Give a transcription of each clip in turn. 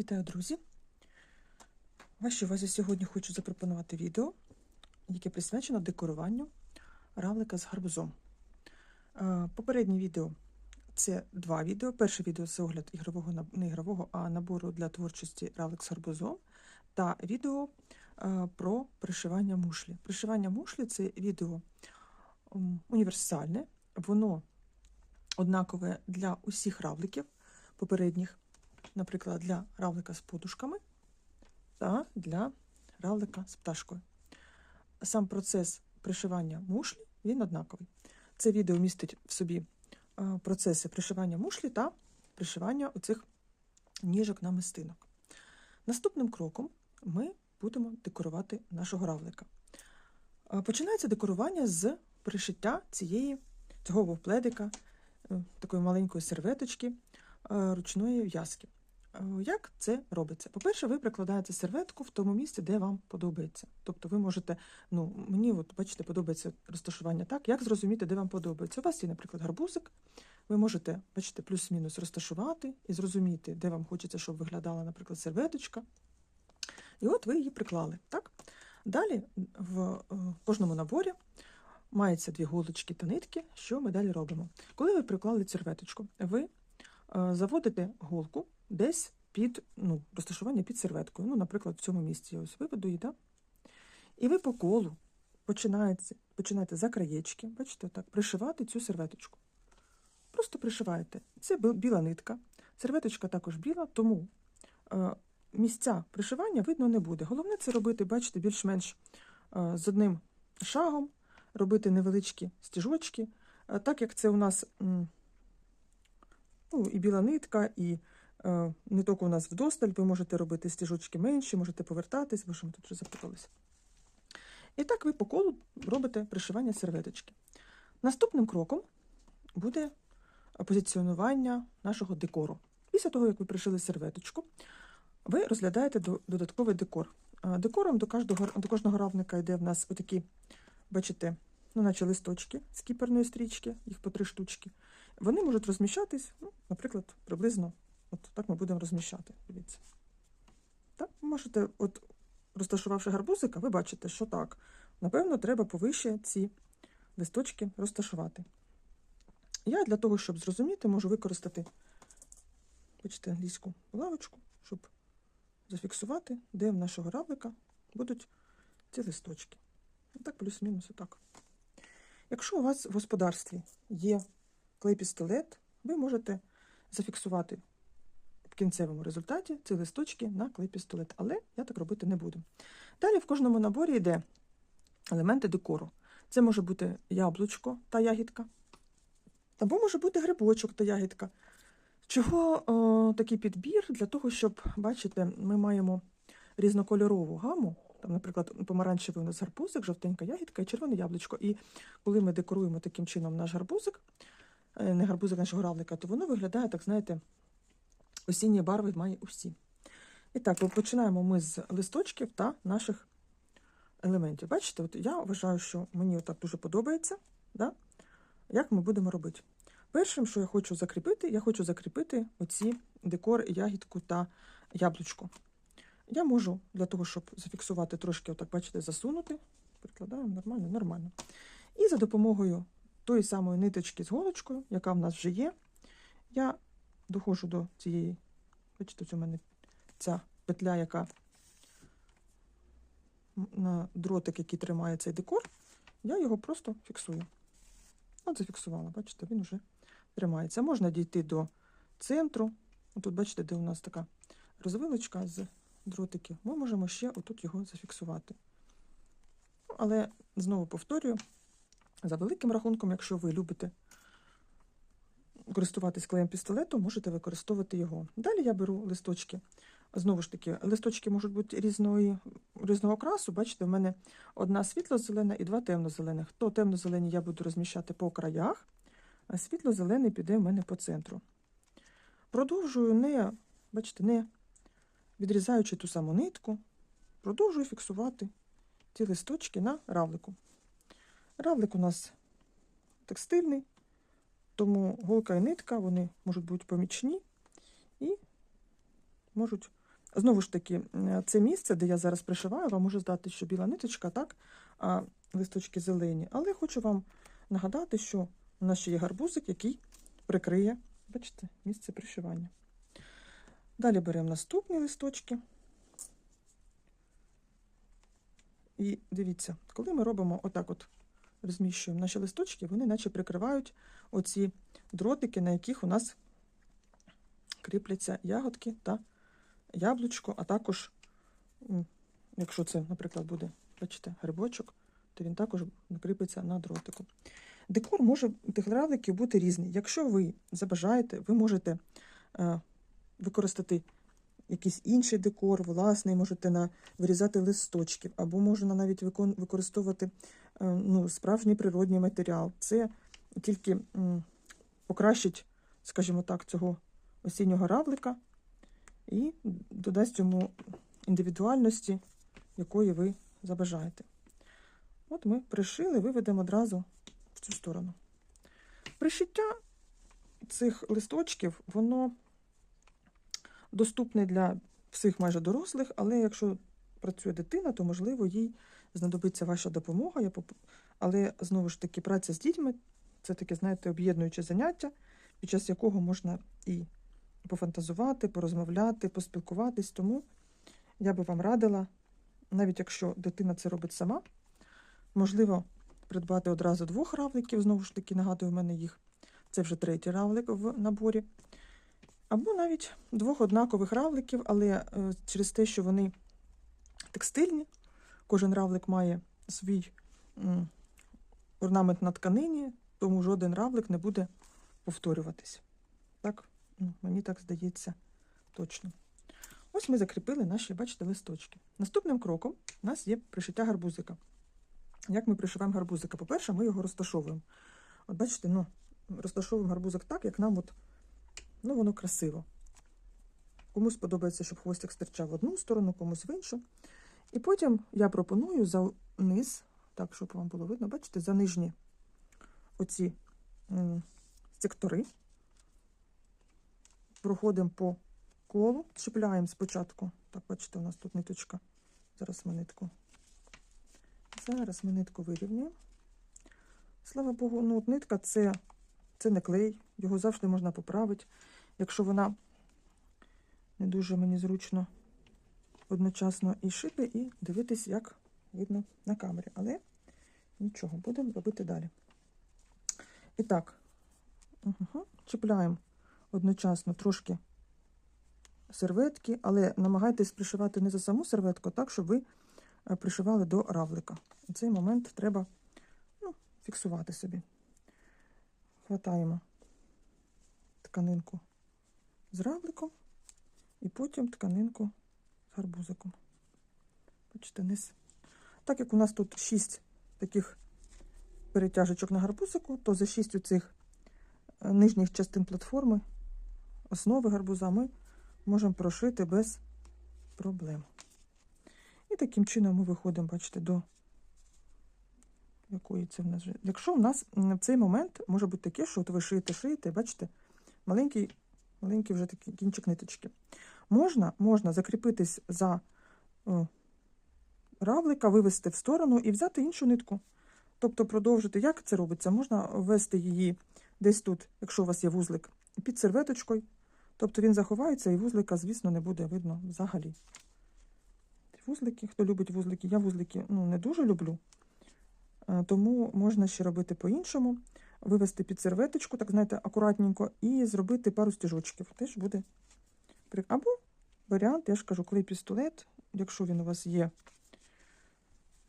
Вітаю, друзі! Вашій увазі сьогодні хочу запропонувати відео, яке присвячено декоруванню равлика з гарбузом. Е, Попереднє відео це два відео. Перше відео це огляд ігрового не ігрового, а набору для творчості равлик з гарбузом. Та відео е, про пришивання мушлі. Пришивання мушлі це відео універсальне, воно однакове для усіх равликів попередніх наприклад, для равлика з подушками та для равлика з пташкою. Сам процес пришивання мушлі він однаковий. Це відео містить в собі е, процеси пришивання мушлі та пришивання оцих ніжок на мистинок. Наступним кроком ми будемо декорувати нашого равлика. Е, Починається декорування з пришиття цієї цього вовпледика, е, такої маленької серветочки ручної в'язки. Е, Як це робиться? По-перше, ви прикладаєте серветку в тому місці, де вам подобається. Тобто ви можете, ну, мені, от, бачите, подобається розташування так, як зрозуміти, де вам подобається. У вас є, наприклад, гарбузик, ви можете, бачите, плюс-мінус розташувати і зрозуміти, де вам хочеться, щоб виглядала, наприклад, серветочка. І от ви її приклали. Так? Далі в е, кожному наборі мається дві голочки та нитки. Що ми далі робимо? Коли ви приклали серветочку, ви е, заводите голку десь під ну, розташування під серветкою. Ну, наприклад, в цьому місці я ось виведу її, да? і ви по колу починаєте, починаєте за краєчки, бачите, так, пришивати цю серветочку. Просто пришиваєте. Це біла нитка, серветочка також біла, тому е, місця пришивання видно не буде. Головне це робити, бачите, більш-менш е, з одним шагом, робити невеличкі стіжочки. Е, так як це у нас м, ну, і біла нитка, і е, ниток у нас вдосталь, ви можете робити стіжочки менші, можете повертатись, бо що ми тут вже запуталися. І так ви по колу робите пришивання серветочки. Наступним кроком буде позиціонування нашого декору. Після того, як ви пришили серветочку, ви розглядаєте додатковий декор. Е, Декором до кожного, до кожного равника йде в нас отакі, бачите, ну, наче листочки з кіперної стрічки, їх по три штучки. Вони можуть розміщатись, ну, наприклад, приблизно от так ми будемо розміщати. Дивіться. Так, можете, от розташувавши гарбузика, ви бачите, що так. Напевно, треба повище ці листочки розташувати. Я для того, щоб зрозуміти, можу використати бачите, англійську лавочку, щоб зафіксувати, де в нашого равлика будуть ці листочки. Так, плюс-мінус, отак. Якщо у вас в господарстві є клей-пістолет, ви можете зафіксувати кінцевому результаті ці листочки на клей-пістолет, але я так робити не буду. Далі в кожному наборі йде елементи декору. Це може бути яблучко та ягідка, або може бути грибочок та ягідка. Чого о, такий підбір? Для того, щоб, бачите, ми маємо різнокольорову гаму. Там, наприклад, помаранчевий у нас гарбузик, жовтенька ягідка і червоне яблучко. І коли ми декоруємо таким чином наш гарбузик, е, не гарбузик нашого равлика, то воно виглядає, так знаєте, осінні барви має усі. І так, починаємо ми з листочків та наших елементів. Бачите, от я вважаю, що мені так дуже подобається. Да? Як ми будемо робити? Першим, що я хочу закріпити, я хочу закріпити оці декор, ягідку та яблучко. Я можу для того, щоб зафіксувати трошки, отак, бачите, засунути. Прикладаємо нормально, нормально. І за допомогою тої самої ниточки з голочкою, яка в нас вже є, я доходжу до цієї, бачите, ось у мене ця петля, яка на дротик, який тримає цей декор, я його просто фіксую. От зафіксувала, бачите, він вже тримається. Можна дійти до центру. Тут, бачите, де у нас така розвилочка з дротиків. Ми можемо ще отут його зафіксувати. Ну, Але знову повторюю, за великим рахунком, якщо ви любите користуватись клеєм пістолету, можете використовувати його. Далі я беру листочки. Знову ж таки, листочки можуть бути різної, різного красу. Бачите, в мене одна світло-зелена і два темно-зелених. То темно-зелені я буду розміщати по краях, а світло-зелений піде в мене по центру. Продовжую не, бачите, не відрізаючи ту саму нитку, продовжую фіксувати ці листочки на равлику. Равлик у нас текстильний, тому голка і нитка вони можуть бути помічні і можуть Знову ж таки, це місце, де я зараз пришиваю, вам може здати, що біла ниточка, так, а листочки зелені. Але хочу вам нагадати, що у нас ще є гарбузик, який прикриє, бачите, місце пришивання. Далі беремо наступні листочки. І дивіться, коли ми робимо отак от розміщуємо наші листочки, вони наче прикривають оці дротики, на яких у нас кріпляться ягодки та яблучко, а також, якщо це, наприклад, буде, бачите, грибочок, то він також кріпиться на дротику. Декор може равликів бути різний. Якщо ви забажаєте, ви можете е, використати якийсь інший декор, власний, можете на, вирізати листочків, або можна навіть викон, використовувати ну, справжній природній матеріал. Це тільки покращить, скажімо так, цього осіннього равлика і додасть йому індивідуальності, якої ви забажаєте. От ми пришили, виведемо одразу в цю сторону. Пришиття цих листочків, воно доступне для всіх майже дорослих, але якщо працює дитина, то можливо їй знадобиться ваша допомога. Я поп- Але знову ж таки, праця з дітьми це таке, знаєте, об'єднуюче заняття, під час якого можна і пофантазувати, порозмовляти, поспілкуватись. Тому я би вам радила, навіть якщо дитина це робить сама, можливо, придбати одразу двох равликів, знову ж таки, нагадую, в мене їх. Це вже третій равлик в наборі. Або навіть двох однакових равликів, але е, через те, що вони текстильні, кожен равлик має свій орнамент на тканині, тому жоден равлик не буде повторюватись. Так, ну, мені так здається точно. Ось ми закріпили наші, бачите, листочки. Наступним кроком у нас є пришиття гарбузика. Як ми пришиваємо гарбузика? По-перше, ми його розташовуємо. От бачите, ну, розташовуємо гарбузик так, як нам от, ну, воно красиво. Комусь подобається, щоб хвостик стирчав в одну сторону, комусь в іншу. І потім я пропоную за низ, так, щоб вам було видно, бачите, за нижні оці сектори. Проходимо по колу, чіпляємо спочатку. Так, бачите, у нас тут ниточка. Зараз ми нитку. Зараз ми нитку вирівнюємо. Слава Богу, ну от нитка це, це не клей, його завжди можна поправити. Якщо вона не дуже мені зручно одночасно і шити, і дивитись, як видно на камері. Але нічого, будемо робити далі. І так, угу. чіпляємо одночасно трошки серветки, але намагайтесь пришивати не за саму серветку, так, щоб ви е, пришивали до равлика. У цей момент треба ну, фіксувати собі. Хватаємо тканинку з равликом і потім тканинку з гарбузиком. Бачите, низ. Так як у нас тут 6 таких перетяжечок на гарбузику, то за 6 цих нижніх частин платформи, основи гарбуза, ми можемо прошити без проблем. І таким чином ми виходимо, бачите, до якої це в нас вже. Якщо в нас в цей момент може бути таке, що от ви шиєте, шиєте, бачите, маленький, маленький вже такий кінчик ниточки. Можна, можна закріпитись за о, равлика, вивести в сторону і взяти іншу нитку. Тобто продовжити, як це робиться? Можна ввести її десь тут, якщо у вас є вузлик, під серветочкою. Тобто він заховається і вузлика, звісно, не буде видно взагалі. Вузлики, хто любить вузлики, я вузлики ну, не дуже люблю, Е, тому можна ще робити по-іншому. Вивести під серветочку, так знаєте, акуратненько, і зробити пару стіжочків. Теж буде. Або варіант, я ж кажу, клей пістолет, якщо він у вас є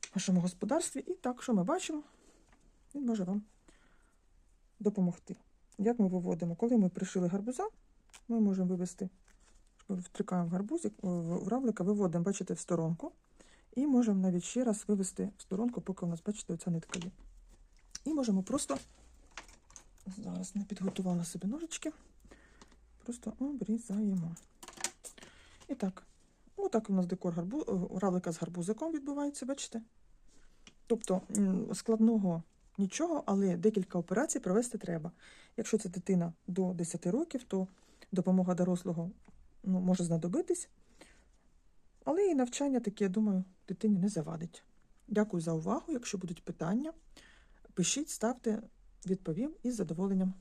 в вашому господарстві. І так, що ми бачимо, він може вам допомогти. Як ми виводимо? Коли ми пришили гарбуза, ми можемо вивести, втрикаємо гарбузик, в в равлика, виводимо, бачите, в сторонку. І можемо навіть ще раз вивести в сторонку, поки у нас, бачите, оця нитка є. І можемо просто, зараз не підготувала собі ножички, просто обрізаємо. І так, отак у нас декор гарбу... е, равлика з гарбузиком відбувається, бачите? Тобто складного нічого, але декілька операцій провести треба. Якщо це дитина до 10 років, то допомога дорослого ну, може знадобитись. Але і навчання таке, я думаю, дитині не завадить. Дякую за увагу. Якщо будуть питання, пишіть, ставте, відповім із задоволенням.